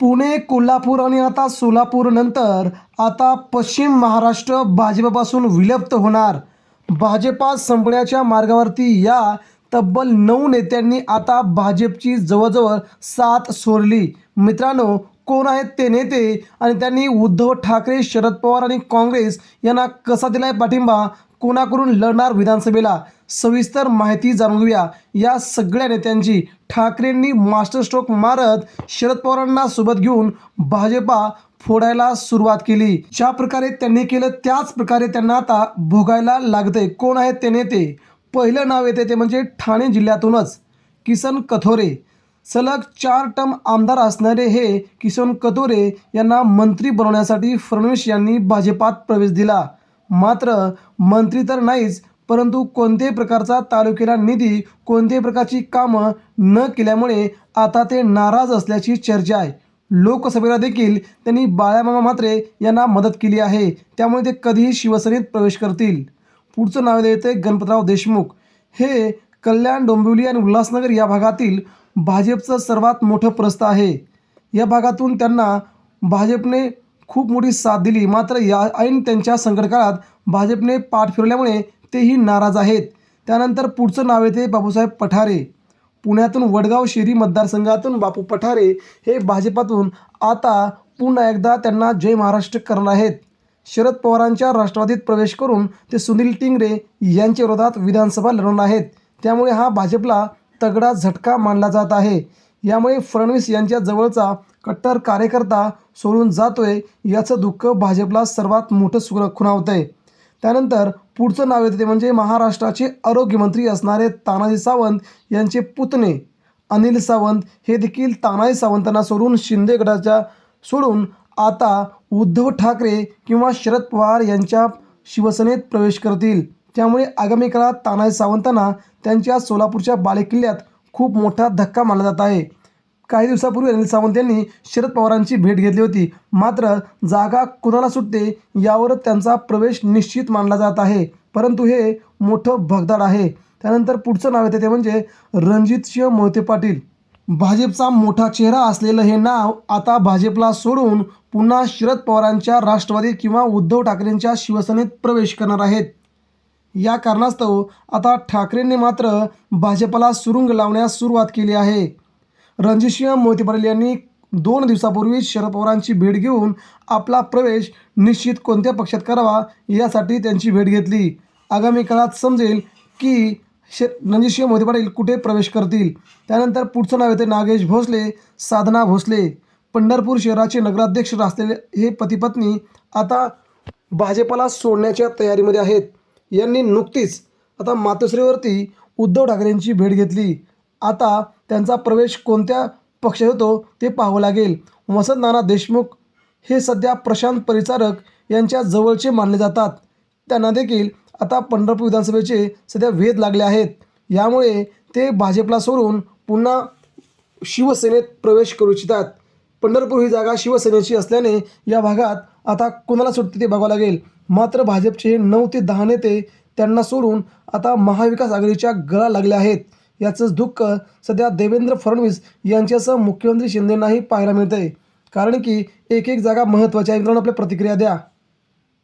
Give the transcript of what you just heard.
पुणे कोल्हापूर आणि आता सोलापूर नंतर आता पश्चिम महाराष्ट्र भाजपपासून विलुप्त होणार. भाजपा संपण्याच्या मार्गावरती या तब्बल नऊ नेत्यांनी आता भाजपची जवळजवळ साथ सोडली. मित्रांनो कोण आहेत ते नेते आणि त्यांनी उद्धव ठाकरे शरद पवार आणि काँग्रेस यांना कसा दिलाय पाठिंबा? कोणाकडून लढणार विधानसभेला? सविस्तर माहिती जाणून घेऊया या सगळ्या नेत्यांची ठाकरेंनी मास्टर स्ट्रोक मारत शरद पवारांना सोबत घेऊन भाजपा फोडायला सुरुवात केली. ज्या प्रकारे त्यांनी केलं त्याच प्रकारे त्यांना आता भोगायला लागतंय. कोण आहेत ते नेते? पहिलं नाव येते ते म्हणजे ठाणे जिल्ह्यातूनच किसन कथोरे. सलग चार टर्म आमदार असणारे हे किसन कथोरे यांना मंत्री बनवण्यासाठी फडणवीस यांनी भाजपात प्रवेश दिला. मात्र मंत्री तर नाहीच परंतु कोणत्याही प्रकारचा तालुक्याला निधी कोणत्याही प्रकारची कामं न केल्यामुळे आता ते नाराज असल्याची चर्चा आहे. लोकसभेला देखील त्यांनी बाळामामा म्हात्रे यांना मदत केली आहे. त्यामुळे ते कधीही शिवसेनेत प्रवेश करतील. पुढचं नाव येते गणपतराव देशमुख. हे कल्याण डोंबिवली आणि उल्हासनगर या भागातील भाजपचं सर्वात मोठं प्रस्थ आहे. या भागातून त्यांना भाजपने खूप मोठी साथ दिली. मात्र या ऐन त्यांच्या संकटकाळात भाजपने पाठ फिरवल्यामुळे तेही नाराज आहेत. त्यानंतर पुढचं नाव येते बापूसाहेब पठारे. पुण्यातून वडगाव शेरी मतदारसंघातून बापू पठारे हे भाजपातून आता पुन्हा एकदा त्यांना जय महाराष्ट्र करणार आहेत. शरद पवारांच्या राष्ट्रवादीत प्रवेश करून ते सुनील टिंगरे यांच्या विरोधात विधानसभा लढवणार आहेत. त्यामुळे हा भाजपला तगडा झटका मानला जात आहे. यामुळे फडणवीस यांच्या जवळचा कट्टर कार्यकर्ता सोडून जातोय याचं दुःख भाजपला सर्वात मोठं सुख खुणावतं आहे त्यानंतर पुढचं नाव येतं ते म्हणजे महाराष्ट्राचे आरोग्यमंत्री असणारे तानाजी सावंत यांचे पुतणे. अनिल सावंत हे देखील तानाजी सावंतांना सोडून शिंदे गटाच्या सोडून आता उद्धव ठाकरे किंवा शरद पवार यांच्या शिवसेनेत प्रवेश करतील. त्यामुळे आगामी काळात तानाजी सावंतांना त्यांच्या सोलापूरच्या बालेकिल्ल्यात खूप मोठा धक्का मानला जात आहे. काही दिवसापूर्वी अनिल सावंत यांनी शरद पवारांची भेट घेतली होती. मात्र जागा कुणाला सुटते यावर त्यांचा प्रवेश निश्चित मानला जात आहे. परंतु हे मोठं भगदाड आहे. त्यानंतर पुढचं नाव येते ते म्हणजे रणजितसिंह मोहिते पाटील. भाजपचा मोठा चेहरा असलेलं हे नाव आता भाजपला सोडून पुन्हा शरद पवारांच्या राष्ट्रवादी किंवा उद्धव ठाकरेंच्या शिवसेनेत प्रवेश करणार आहेत. या कारणास्तव आता ठाकरेंनी मात्र भाजपला सुरुंग लावण्यास सुरुवात केली आहे. रणजितसिंह मोहिते यांनी दोन दिवसापूर्वी शरद पवारांची भेट घेऊन आपला प्रवेश निश्चित कोणत्या पक्षात करावा यासाठी त्यांची भेट घेतली. आगामी काळात समजेल की श रणजितसिंह मोहिते पाटील कुठे प्रवेश करतील. त्यानंतर पुढचं नाव येते नागेश भोसले साधना भोसले. पंढरपूर शहराचे नगराध्यक्ष असलेले हे पतीपत्नी आता भाजपला सोडण्याच्या तयारीमध्ये आहेत. यांनी नुकतीच आता मातोश्रीवरती उद्धव ठाकरेंची भेट घेतली. आता त्यांचा प्रवेश कोणत्या पक्षात होतो ते पाहावं लागेल. वसंत नाना देशमुख हे सध्या प्रशांत परिचारक यांच्या जवळचे मानले जातात. त्यांना देखील आता पंढरपूर विधानसभेचे सध्या वेध लागले आहेत. यामुळे ते भाजपला सोडून पुन्हा शिवसेनेत प्रवेश करू इच्छितात. पंढरपूर ही जागा शिवसेनेची असल्याने या भागात आता कोणाला सुटते ते बघावं लागेल. मात्र भाजपचे नऊ ते दहा नेते त्यांना सोडून आता महाविकास आघाडीच्या गळा लागल्या आहेत. याचंच दुःख सध्या देवेंद्र फडणवीस यांच्यासह मुख्यमंत्री शिंदेंनाही पाहायला मिळतं आहे कारण की एक एक जागा महत्त्वाची आहे मित्रांनो आपल्या प्रतिक्रिया द्या.